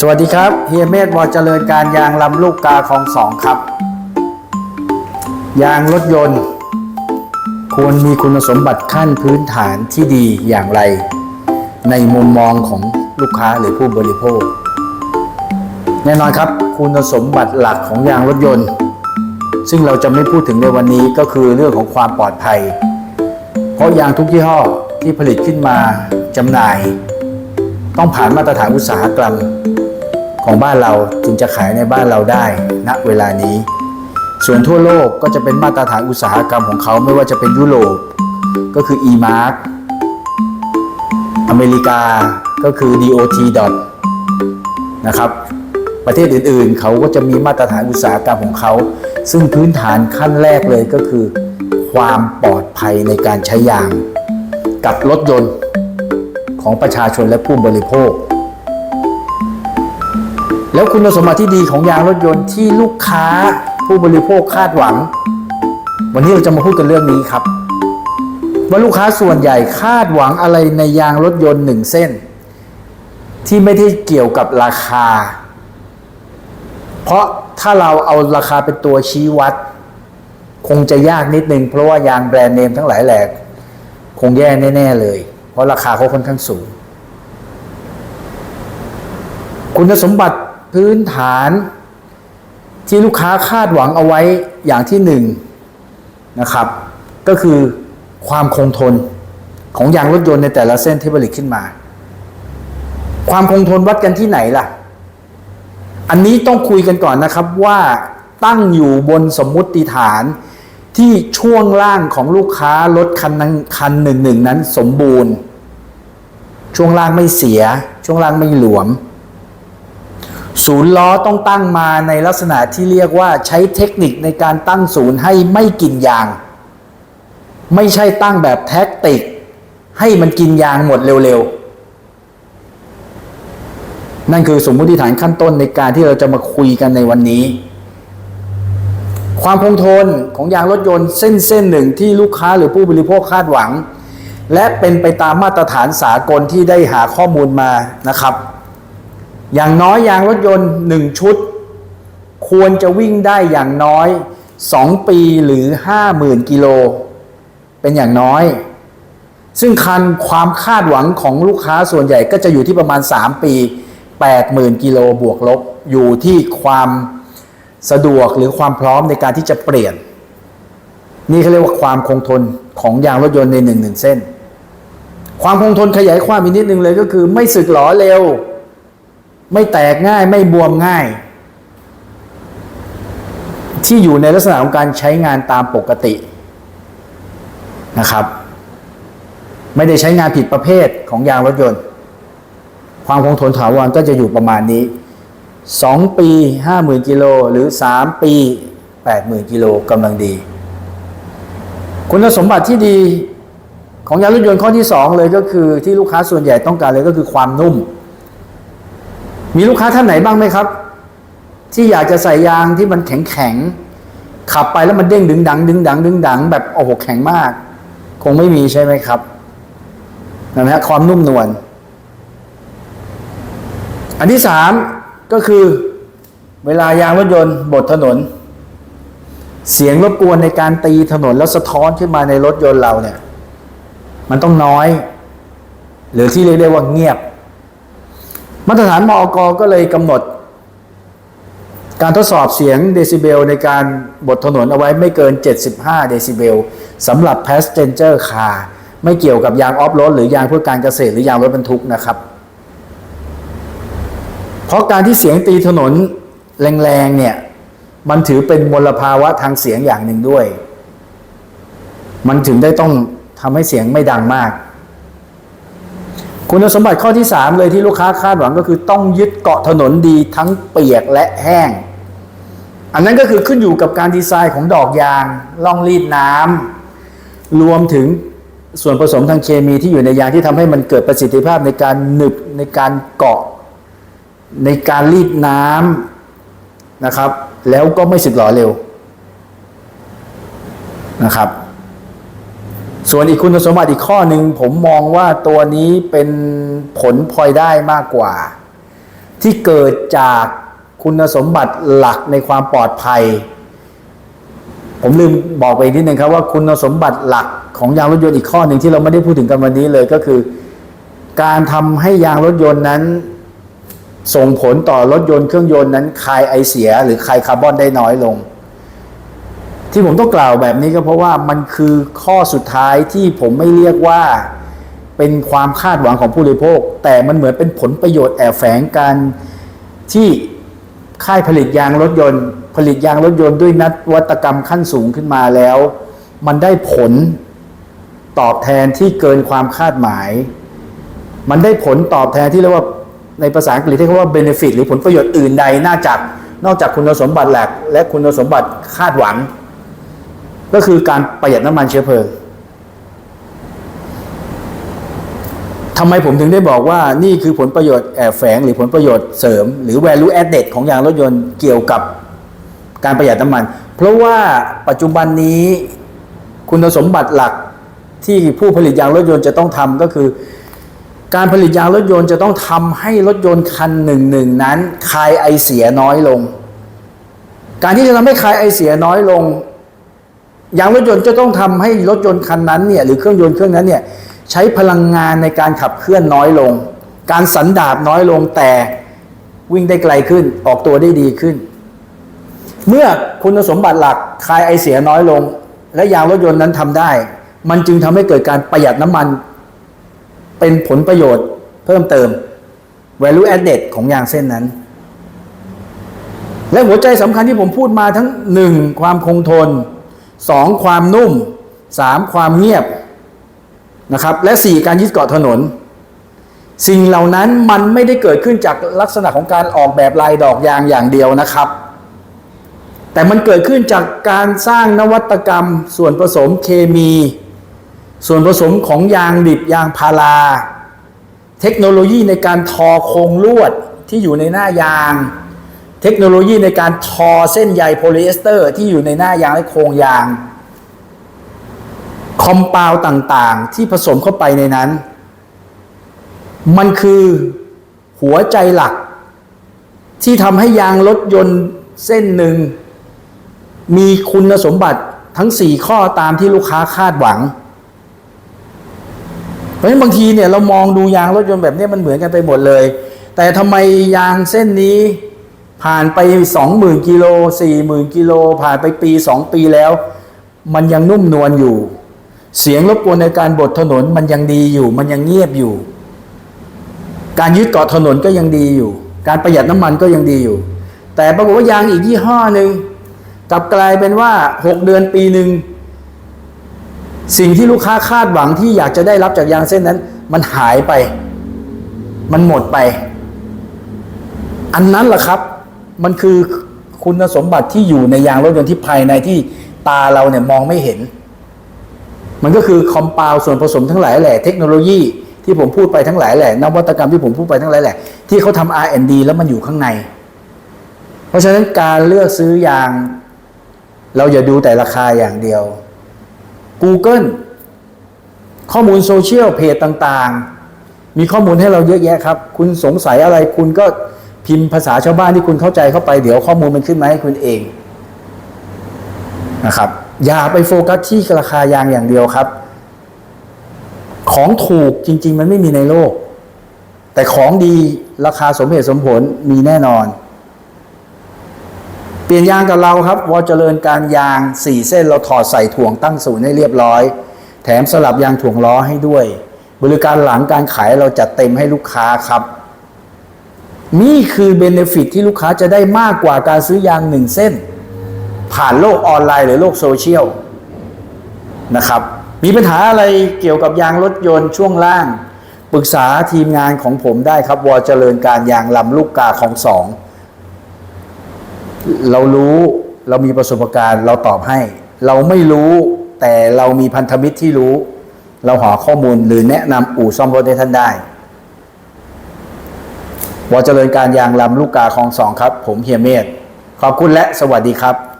สวัสดีครับเฮียเมธวอเจริญการยางลำลูกกาของสองครับ ยางรถยนต์ ควรมีคุณสมบัติขั้นพื้นฐานที่ดีอย่างไร ในมุมมองของลูกค้าหรือผู้บริโภค แน่นอนครับคุณสมบัติหลักของยางรถยนต์ ซึ่งเราจะไม่พูดถึงในวันนี้ก็คือเรื่องของความปลอดภัย เพราะยางทุกยี่ห้อที่ผลิตขึ้นมาจำหน่าย ต้องผ่านมาตรฐานอุตสาหกรรม ของบ้านเราจึงจะขายในบ้านเราได้ณเวลานี้ ส่วนทั่วโลกก็จะเป็นมาตรฐานอุตสาหกรรมของเขาไม่ว่าจะเป็นยุโรปก็คือ e-mark อเมริกาก็คือ DOT dot นะครับประเทศอื่นๆ เขาก็จะมีมาตรฐานอุตสาหกรรมของเขา ซึ่งพื้นฐานขั้นแรกเลยก็คือ ความปลอดภัยในการใช้ยาง กับรถยนต์ของประชาชนและผู้บริโภค แล้วคุณสมบัติที่ดีของยางรถยนต์ที่ลูกค้าผู้บริโภคคาดหวัง วันนี้เราจะมาพูดกันเรื่องนี้ครับ ว่าลูกค้าส่วนใหญ่คาดหวังอะไรในยางรถยนต์หนึ่งเส้น ที่ไม่ได้เกี่ยวกับราคา เพราะถ้าเราเอาราคาเป็นตัวชี้วัด คงจะยากนิดนึงเพราะว่ายางแบรนด์เนมทั้งหลายแหลกคงแย่แน่ๆเลย เพราะราคาเขาค่อนข้างสูง คุณสมบัติ พื้นฐาน ที่ลูกค้าคาดหวังเอาไว้อย่างที่หนึ่งนะครับ ก็คือความคงทนของยางรถยนต์ในแต่ละเส้นที่ผลิตขึ้นมา ความคงทนวัดกันที่ไหนล่ะ อันนี้ต้องคุยกันก่อนนะครับว่าตั้งอยู่บนสมมุติฐานที่ช่วงล่างของลูกค้ารถคันนั้นคันหนึ่งหนึ่งนั้นสมบูรณ์ ช่วงล่างไม่เสีย ช่วงล่างไม่หลวม ศูนย์ล้อต้องตั้งมาในลักษณะที่เรียกว่าใช้เทคนิคในการตั้งศูนย์ให้ไม่กินยาง ไม่ใช่ตั้งแบบแท็กติก ให้มันกินยางหมดเร็วๆ นั่นคือสมมติฐานขั้นต้นในการที่เราจะมาคุยกันในวันนี้ ความคงทนของยางรถยนต์เส้นเส้นหนึ่งที่ลูกค้าหรือผู้บริโภคคาดหวัง และเป็นไปตามมาตรฐานสากลที่ได้หาข้อมูลมานะครับ อย่างน้อยยางรถยนต์ 1 ชุด ควรจะวิ่งได้อย่างน้อย 2 ปีหรือ 50,000 กิโล เป็นอย่างน้อย ซึ่งคันความคาดหวังของลูกค้าส่วนใหญ่ก็จะอยู่ที่ประมาณ 3 ปี 80,000 กิโลบวกลบ อยู่ที่ความสะดวกหรือความพร้อมในการที่จะเปลี่ยน นี่เขาเรียกว่าความคงทนของยางรถยนต์ในหนึ่งหนึ่งเส้น ความคงทนขยายความอีกนิดนึงเลยก็คือไม่สึกหรอเร็ว ไม่แตกง่ายไม่บวมง่าย ที่อยู่ในลักษณะของการใช้งานตามปกตินะครับ ไม่ได้ใช้งานผิดประเภทของยางรถยนต์ ความคงทนถาวรก็จะอยู่ประมาณนี้ 2 ปี 50,000กิโลหรือ 3 ปี 80,000กิโลกำลังดี คุณสมบัติที่ดีของยางรถยนต์ข้อที่ 2 เลยก็คือที่ลูกค้าส่วนใหญ่ต้องการเลยก็คือความนุ่ม มีลูกค้าท่านไหนบ้างไหมครับ ที่อยากจะใส่ยางที่มันแข็งแข็งขับไปแล้วมันเด้งดึงดัง ดึงดัง ดึงดัง แบบโอ้โหแข็งมาก คงไม่มีใช่ไหมครับนะฮะความนุ่มนวลอันที่สามก็คือ เวลายางรถยนต์บดถนน เสียงรบกวนในการตีถนนแล้วสะท้อนขึ้นมาในรถยนต์เราเนี่ย มันต้องน้อย หรือที่เรียกได้ว่าเงียบ มาตรฐานมอกก็เลยกำหนด การทดสอบเสียงเดซิเบลในการบดถนนเอาไว้ไม่เกิน 75 เดซิเบลสำหรับ passenger car ไม่เกี่ยวกับยางออฟโรดหรือยางเพื่อการเกษตรหรือยางรถบรรทุกนะครับ เพราะการที่เสียงตีถนนแรงๆเนี่ยมันถือเป็นมลภาวะทางเสียงอย่างหนึ่งด้วย มันถึงได้ต้องทำให้เสียงไม่ดังมาก คุณสมบัติข้อที่ 3 เลยที่ลูกค้าคาดหวังก็คือต้องยึดเกาะถนนดีทั้งเปียกและแห้ง อันนั้นก็คือขึ้นอยู่กับการดีไซน์ของดอกยางล่องรีดน้ำรวมถึงส่วนผสมทางเคมีที่อยู่ในยางที่ทำให้มันเกิดประสิทธิภาพในการหนึบในการเกาะ ในการรีดน้ำนะครับ แล้วก็ไม่สึกหรอเร็วนะครับ ส่วนอีกคุณสมบัติอีกข้อหนึ่งผมมองว่าตัวนี้เป็นผลพลอยได้มากกว่า ที่เกิดจากคุณสมบัติหลักในความปลอดภัย ผมลืมบอกไปนิดนึงครับว่าคุณสมบัติหลักของยางรถยนต์อีกข้อหนึ่งที่เราไม่ได้พูดถึงกันวันนี้เลยก็คือ การทำให้ยางรถยนต์นั้น ส่งผลต่อรถยนต์เครื่องยนต์นั้นคายไอเสีย หรือคายคาร์บอนได้น้อยลง ที่ผมต้องกล่าวแบบนี้ก็เพราะว่ามันคือข้อสุดท้ายที่ผมไม่เรียกว่าเป็นความคาดหวังของผู้บริโภค แต่มันเหมือนเป็นผลประโยชน์แอบแฝงกันที่ค่ายผลิตยางรถยนต์ ผลิตยางรถยนต์ด้วยนวัตกรรมขั้นสูงขึ้นมาแล้ว มันได้ผลตอบแทนที่เกินความคาดหมาย มันได้ผลตอบแทนที่เรียกว่าในภาษาอังกฤษที่เรียกว่า benefit หรือผลประโยชน์อื่นใดน่าจากนอกจากคุณสมบัติหลัก และคุณสมบัติคาดหวัง ก็คือการประหยัดน้ำมันเชื้อเพลิงทำไมผมถึงได้บอกว่านี่คือผลประโยชน์แอบแฝงหรือผลประโยชน์เสริม หรือ value added ของยางรถยนต์เกี่ยวกับการประหยัดน้ำมัน เพราะว่าปัจจุบันนี้คุณสมบัติหลักที่ผู้ผลิตยางรถยนต์จะต้องทำก็คือ การผลิตยางรถยนต์จะต้องทำให้รถยนต์คันหนึ่งหนึ่งนั้นคายไอเสียน้อยลง การที่จะทำให้คายไอเสียน้อยลง ยางรถยนต์จะต้องทำให้รถยนต์คันนั้นเนี่ยหรือเครื่องยนต์เครื่องนั้นเนี่ยใช้พลังงานในการขับเคลื่อนน้อยลง การสันดาบน้อยลงแต่วิ่งได้ไกลขึ้นออกตัวได้ดีขึ้น เมื่อคุณสมบัติหลักคลายไอเสียน้อยลง และยางรถยนต์นั้นทำได้ มันจึงทำให้เกิดการประหยัดน้ำมัน เป็นผลประโยชน์เพิ่มเติม value added ของยางเส้นนั้น และหัวใจสำคัญที่ผมพูดมาทั้ง 1. ความคงทน 2. ความนุ่ม 3. ความเงียบนะครับและ 4. การยึดเกาะถนน สิ่งเหล่านั้นมันไม่ได้เกิดขึ้นจากลักษณะของการออกแบบลายดอกยางอย่างเดียวนะครับ แต่มันเกิดขึ้นจากการสร้างนวัตกรรม ส่วนผสมเคมี ส่วนผสมของยางดิบยางพาราเทคโนโลยีในการทอโครงลวดที่อยู่ในหน้ายาง เทคโนโลยีในการทอเส้นใยโพลีเอสเตอร์ที่อยู่ในหน้ายางและโครงยาง คอมเปาวต่างๆ ที่ผสมเข้าไปในนั้น มันคือหัวใจหลัก ที่ทำให้ยางรถยนต์เส้นหนึ่ง มีคุณสมบัติทั้ง 4 ข้อตามที่ลูกค้าคาดหวัง เพราะฉะนั้นบางทีเนี่ยเรามองดูยางรถยนต์แบบนี้มันเหมือนกันไปหมดเลย แต่ทำไมยางเส้นนี้ ผ่านไป20,000กิโล40,000กิโลผ่านไปปี2ปีแล้ว มันยังนุ่มนวลอยู่ เสียงรบกวนในการบดถนนมันยังดีอยู่ มันยังเงียบอยู่ การยึดเกาะถนนก็ยังดีอยู่ การประหยัดน้ำมันก็ยังดีอยู่ แต่ปรากฏว่ายางอีกยี่ห้อหนึ่งกลับกลายเป็นว่า6เดือนปีหนึ่งสิ่งที่ลูกค้าคาดหวังที่อยากจะได้รับจากยางเส้นนั้น มันหายไป มันหมดไป อันนั้นแหละครับ มันคือคุณสมบัติที่อยู่ในยางรถยนต์ที่ภายในที่ตาเราเนี่ยมองไม่เห็น มันก็คือคอมเปาวส่วนผสมทั้งหลายแหละเทคโนโลยีที่ผมพูดไปทั้งหลายแหละนวัตกรรมที่ผมพูดไปทั้งหลายแหละที่เขาทำ R&D แล้วมันอยู่ข้างใน เพราะฉะนั้นการเลือกซื้อยาง เราอย่าดูแต่ราคาอย่างเดียว Google ข้อมูลโซเชียลเพจต่างๆ มีข้อมูลให้เราเยอะแยะครับ คุณสงสัยอะไรคุณก็ พิมพ์ภาษาชาวบ้านที่คุณเข้าใจเข้าไปเดี๋ยวข้อมูลมันขึ้นมาให้คุณเองนะครับ อย่าไปโฟกัสที่ราคายางอย่างเดียวครับ ของถูกจริง ๆ มันไม่มีในโลก แต่ของดีราคาสมเหตุสมผลมีแน่นอน เปลี่ยนยางกับเราครับวอเจริญการยาง4เส้นเราถอดใส่ถ่วงตั้งศูนย์ให้เรียบร้อย แถมสลับยางถ่วงล้อให้ด้วย บริการหลังการขายเราจัดเต็มให้ลูกค้าครับ นี่คือเบนฟิตที่ลูกค้าจะได้มากกว่าการซื้อยางหนึ่งเส้น ผ่านโลกออนไลน์หรือโลกโซเชียลนะครับ มีปัญหาอะไรเกี่ยวกับยางรถยนต์ช่วงล่าง ปรึกษาทีมงานของผมได้ครับ วอเจริญการยางลำลูกกาของสองเรารู้เรามีประสบการณ์เราตอบให้ เราไม่รู้แต่เรามีพันธมิตรที่รู้ เราหาข้อมูลหรือแนะนำอู่ซ่อมรถให้ท่านได้ วอเจริญการยางลำลูกกาคลองสองครับ ผมเฮียเมธขอบคุณและสวัสดีครับ